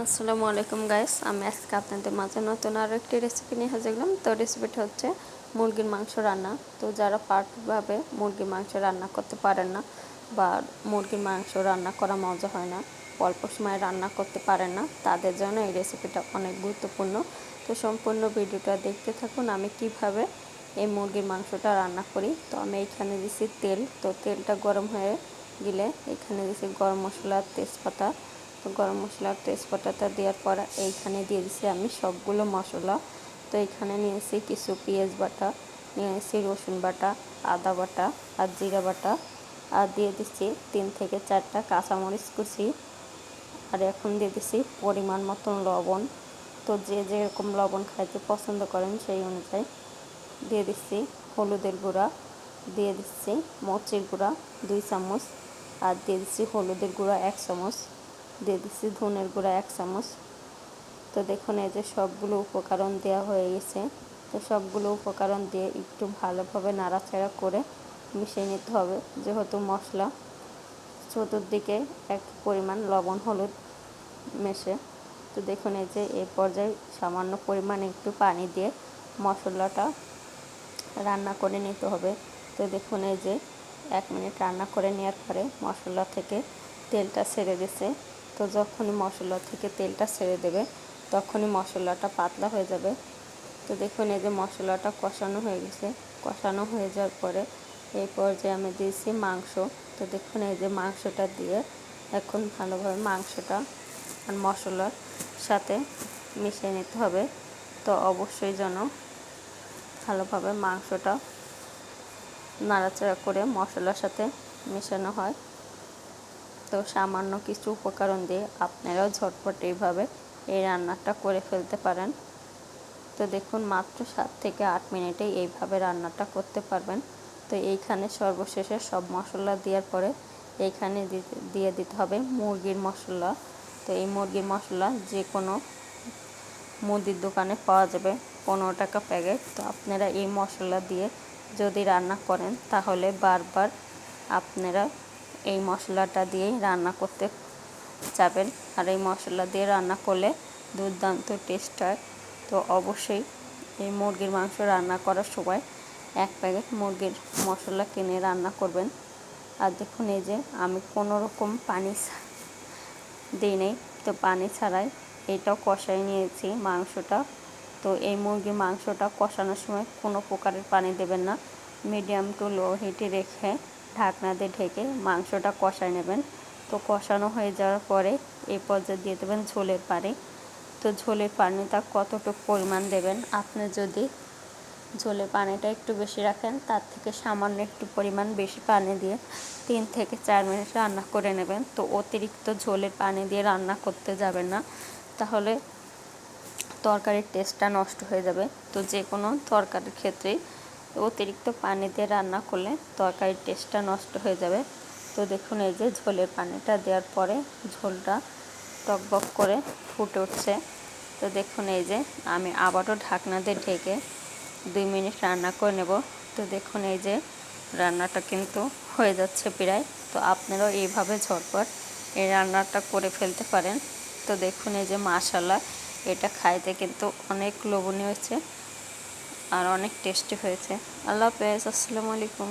আসসালামু আলাইকুম গাইস আমি আজকে আপনাদের মাঝে নতুন আরও একটি রেসিপি নিয়ে হাজির হলাম। তো রেসিপিটা হচ্ছে মুরগির মাংস রান্না। তো যারা পারফেক্টভাবে মুরগির মাংস রান্না করতে পারেন না বা মুরগির মাংস রান্না করা মজা হয় না, অল্প সময় রান্না করতে পারেন না, তাদের জন্য এই রেসিপিটা অনেক গুরুত্বপূর্ণ। তো সম্পূর্ণ ভিডিওটা দেখতে থাকুন, আমি কীভাবে এই মুরগির মাংসটা রান্না করি। তো আমি এখানে দিছি তেল। তো তেলটা গরম হয়ে গেলে এখানে দিছি গরম মশলা, তেজপাতা তো গরম মশলার তেজপাতাটা দেওয়ার পর এইখানে দিয়ে দিছি আমি সবগুলো মশলা। তো এখানে নিয়েছি কিছু পেঁয়াজ বাটা নিয়েছি রসুন বাটা, আদা বাটা আর জিরা বাটা। আর দিয়ে দিচ্ছি তিন থেকে চারটা কাঁচামরিচ কুচি। আর এখন দিয়ে দিচ্ছি পরিমাণ মতন লবণ। তো যে যেরকম লবণ খাইতে পছন্দ করেন সেই অনুযায়ী। দিয়ে দিচ্ছি হলুদের গুঁড়া, দিয়ে দিচ্ছি মরচির গুঁড়া দুই চামচ। আর দিয়ে দিচ্ছি হলুদের গুঁড়া এক চামচ। দিয়ে দিচ্ছি ধনের গুঁড়া এক চামচ। তো দেখুন, এই যে সবগুলো উপকরণ দেওয়া হয়ে গেছে। তো সবগুলো উপকরণ দিয়ে একটু ভালোভাবে নাড়াচাড়া করে মিশিয়ে নিতে হবে, যেহেতু মশলা চতুর্দিকে এক পরিমাণ লবণ, হলুদ মেশে। তো দেখুন, এই যে এই পর্যায়ে সামান্য পরিমাণ একটু পানি দিয়ে মশলাটা রান্না করে নিতে হবে। তো দেখুন, এই যে এক মিনিট রান্না করে নেওয়ার পরে মশলা থেকে তেলটা ছেড়ে গেছে তো যখনই মশলা থেকে তেলটা ছেড়ে দেবে, তখনই মশলাটা পাতলা হয়ে যাবে। তো দেখুন, এই যে মশলাটা কষানো হয়ে গেছে। কষানো হয়ে যাওয়ার পরে এই পর্যায়ে আমি দিয়েছি মাংস। তো দেখুন, এই যে মাংসটা দিয়ে এখন ভালোভাবে মাংসটা আর মশলার সাথে মিশিয়ে নিতে হবে। তো অবশ্যই যেন ভালোভাবে মাংসটা নাড়াচাড়া করে মশলার সাথে মেশানো হয়। তো সামান্য কিছু উপকরণ দিয়ে আপনারাও ঝটপট এইভাবে এই রান্নাটা করে ফেলতে পারেন। তো দেখুন, মাত্র সাত থেকে আট মিনিটে এইভাবে রান্নাটা করতে পারবেন। তো এইখানে সর্বশেষে সব মশলা দেওয়ার পরে এইখানে দিয়ে দিতে হবে মুরগির মশলা। তো এই মুরগির মশলা যে কোনো মুদির দোকানে পাওয়া যাবে পনেরো টাকা প্যাকেট। তো আপনারা এই মশলা দিয়ে যদি রান্না করেন তাহলে বারবার আপনারা এই মশলাটা দিয়েই রান্না করতে যাবেন। আর এই মশলা দিয়ে রান্না করলে দুর্দান্ত টেস্ট হয়। তো অবশ্যই এই মুরগির মাংস রান্না করার সময় এক প্যাকেট মুরগির মশলা কিনে রান্না করবেন। আর দেখুন এই যে আমি কোনো রকম পানি দিই নেই। তো পানি ছাড়াই এটাও কষাই নিয়েছি মাংসটা। তো এই মুরগির মাংসটা কষানোর সময় কোনো প্রকারের পানি দেবেন না। মিডিয়াম টু লো হিটে রেখে ঢাকনা দিয়ে ঢেকে মাংসটা কষায় নেবেন। তো কষানো হয়ে যাওয়ার পরে এই পর্যায়ে দিয়ে দেবেন ঝোলের পানি। তো ঝোলের পানিটা কতটুকু পরিমাণ দেবেন? আপনি যদি ঝোলের পানিটা একটু বেশি রাখেন, তার থেকে সামান্য একটু পরিমাণ বেশি পানি দিয়ে তিন থেকে চার মিনিট রান্না করে নেবেন। তো অতিরিক্ত ঝোলের পানি দিয়ে রান্না করতে যাবেন না। তাহলে তরকারির টেস্টটা নষ্ট হয়ে যাবে। তো যে কোনো তরকারির ক্ষেত্রেই অতিরিক্ত পানি দিয়ে রান্না করলে তরকারির টেস্টটা নষ্ট হয়ে যাবে। তো দেখুন, এই যে ঝোলের পানিটা দেওয়ার পরে ঝোলটা টকবক করে ফুটে উঠছে। তো দেখুন, এই যে আমি আবারও ঢাকনা দিয়ে ঢেকে দুই মিনিট রান্না করে নেব। তো দেখুন, এই যে রান্নাটা কিন্তু হয়ে যাচ্ছে প্রায়। তো আপনারাও এইভাবে ঝটপট এই রান্নাটা করে ফেলতে পারেন। তো দেখুন, এই যে মাশাল্লাহ এটা খাইতে কিন্তু অনেক লোভনীয় হয়েছে। আর অনেক টেস্টি হয়েছে। আল্লাহ হাফেজ আসসালামু আলাইকুম।